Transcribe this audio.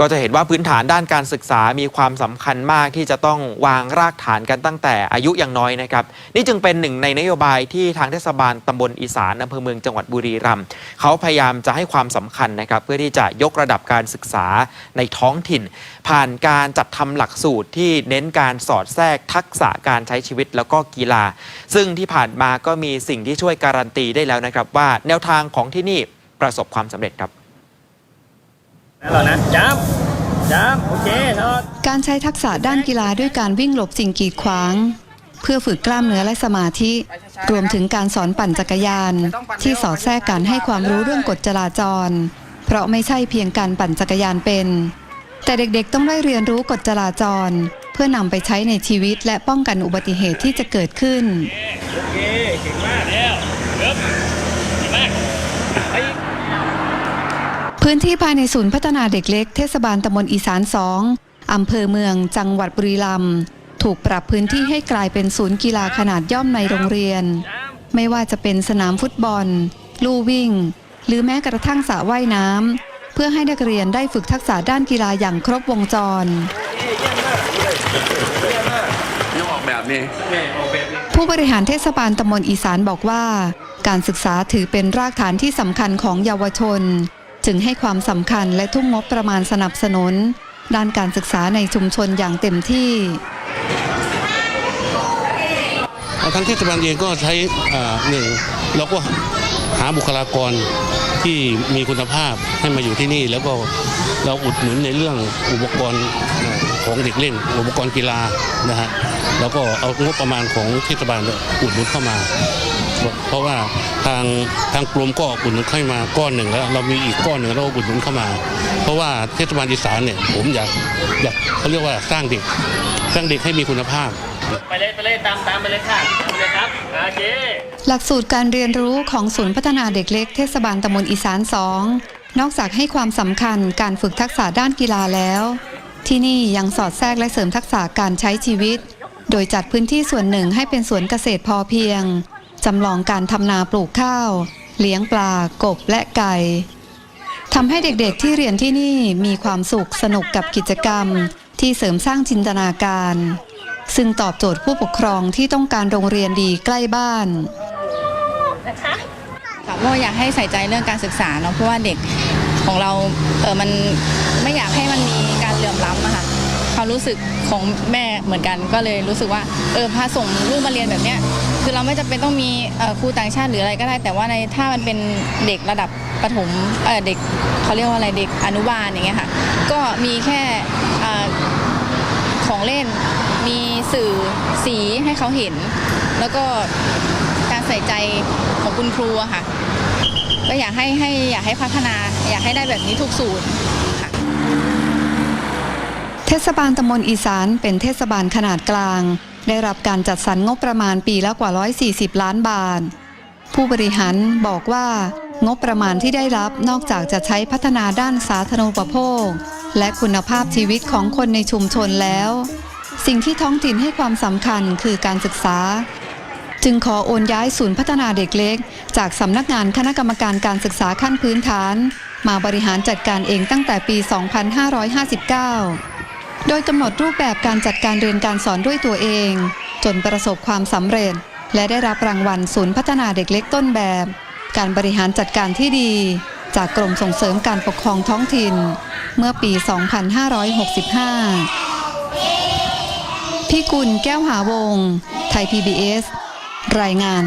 ก็จะเห็นว่าพื้นฐานด้านการศึกษามีความสำคัญมากที่จะต้องวางรากฐานกันตั้งแต่อายุอยังน้อยนะครับ นี่จึงเป็นหนึ่งในนโยบายที่ทางเทศบาลตำบลอีสานอำเภอเมืองจังหวัดบุรีรัมย์เขาพยายามจะให้ความสำคัญนะครับ เพื่อที่จะยกระดับการศึกษาในท้องถิ่น ผ่านการจัดทำหลักสูตรที่เน้นการสอดแทรกทักษะการใช้ชีวิตแล้วก็กีฬา ซึ่งที่ผ่านมาก็มีสิ่งที่ช่วยการันตีได้แล้วนะครับว่าแนวทางของที่นี่ประสบความสำเร็จครับ นั่นเหรอนะจับจับโอเคทอดการใช้ทักษะด้านกีฬาด้วยการวิ่งหลบสิ่งกีดขวาง เพื่อฝึกกล้ามเนื้อและสมาธิ รวมถึงการสอนปั่นจักรยาน ที่สอดแทรกการให้ความรู้เรื่องกฎจราจร เพราะไม่ใช่เพียงการปั่นจักรยานเป็น แต่เด็กๆต้องได้เรียนรู้กฎจราจร เพื่อนำไปใช้ในชีวิตและป้องกันอุบัติเหตุที่จะเกิดขึ้นโอเคเก่งมากแล้วเริ่มดีมากไปอีก พื้นที่ภายในศูนย์พัฒนาเด็กเล็กเทศบาลตำบลอีสานสองอำเภอเมืองจังหวัดบุรีรัมย์ถูกปรับพื้นที่ให้กลายเป็นศูนย์กีฬาขนาดย่อมในโรงเรียน ไม่ว่าจะเป็นสนามฟุตบอล ลู่วิ่ง หรือแม้กระทั่งสระว่ายน้ำเพื่อให้นักเรียนได้ฝึกทักษะด้านกีฬาอย่างครบวงจรยังออกแบบนี้ ผู้บริหารเทศบาลตำบลอีสานบอกว่า การศึกษาถือเป็นรากฐานที่สำคัญของเยาวชน จึงให้ความสำคัญและทุ่มงบประมาณสนับสนุน ด้านการศึกษาในชุมชนอย่างเต็มที่ทางเทศบาลเองก็ใช้หนึ่งเราก็หาบุคลากรที่มีคุณภาพให้มาอยู่ที่นี่ แล้วก็เราอุดหนุนในเรื่องอุปกรณ์ของเด็กเล่น อุปกรณ์กีฬานะฮะแล้วก็เอางบประมาณของเทศบาลเนี่ยอุดหนุนเข้ามา เพราะว่า ทางทางกรมก็อุดหนุนเข้ามาก้อนหนึ่งแล้ว เรามีอีกก้อนหนึ่งเราก็อุดหนุนเข้ามา เพราะว่าเทศบาลอีสานเนี่ยผมอยากอยากเขาเรียกว่าสร้างเด็ก สร้างเด็กให้มีคุณภาพ ไปเลยไปเลยตามตามไปเลยค่ะไปเลยครับโอเคหลักสูตรการเรียนรู้ของศูนย์พัฒนาเด็กเล็กเทศบาลตำบลอีสานสองนอกจากให้ความสำคัญการฝึกทักษะด้านกีฬาแล้ว ที่นี่ยังสอดแทรกและเสริมทักษะการใช้ชีวิต โดยจัดพื้นที่ส่วนหนึ่งให้เป็นสวนเกษตรพอเพียง จำลองการทำนาปลูกข้าว เลี้ยงปลากบและไก่ทำให้เด็กๆที่เรียนที่นี่มีความสุขสนุกกับกิจกรรมที่เสริมสร้างจินตนาการ ซึ่งตอบโจทย์ผู้ปกครองที่ต้องการโรงเรียนดีใกล้บ้านค่ะก็อยากให้ใส่ใจเรื่องการศึกษาเนาะเพราะว่าเด็กของเราเออมันไม่อยากให้มันมีการเหลื่อมล้ำอะค่ะ ความรู้สึกของแม่เหมือนกันก็เลยรู้สึกว่าเออพาส่งลูกมาเรียนแบบเนี้ยคือเราไม่จำเป็นต้องมีครูต่างชาติหรืออะไรก็ได้ แต่ว่าในถ้ามันเป็นเด็กระดับประถมเเด็กเขาเรียกว่าอะไรเด็กอนุบาลอย่างเงี้ยค่ะก็มีแค่ของเล่นมีสื่อสีให้เขาเห็น แล้วก็การใส่ใจของคุณครูอะค่ะ ก็อยากให้ให้อยากให้พัฒนา อยากให้ได้แบบนี้ทุกศูนย์ค่ะเท ศบาลตำบลอีสานเป็นเทศบาลขนาดกลาง ได้รับการจัดสรรงบประมาณปีละกว่า 140 ล้านบาท ผู้บริหารบอกว่างบประมาณที่ได้รับนอกจากจะใช้พัฒนาด้านสาธารณูปโภค และคุณภาพชีวิตของคนในชุมชนแล้ว สิ่งที่ท้องถิ่นให้ความสำคัญคือการศึกษา จึงขอโอนย้ายศูนย์พัฒนาเด็กเล็ก จากสำนักงานคณะกรรมการการศึกษาขั้นพื้นฐาน มาบริหารจัดการเองตั้งแต่ปี 2559 โดยกำหนดรูปแบบการจัดการเรียนการสอนด้วยตัวเอง จนประสบความสำเร็จ และได้รับรางวัลศูนย์พัฒนาเด็กเล็กต้นแบบ การบริหารจัดการที่ดี จากกรมส่งเสริมการปกครองท้องถิ่น เมื่อปี 2565 พี่กุลแก้วหาวง ไทย PBS รายงาน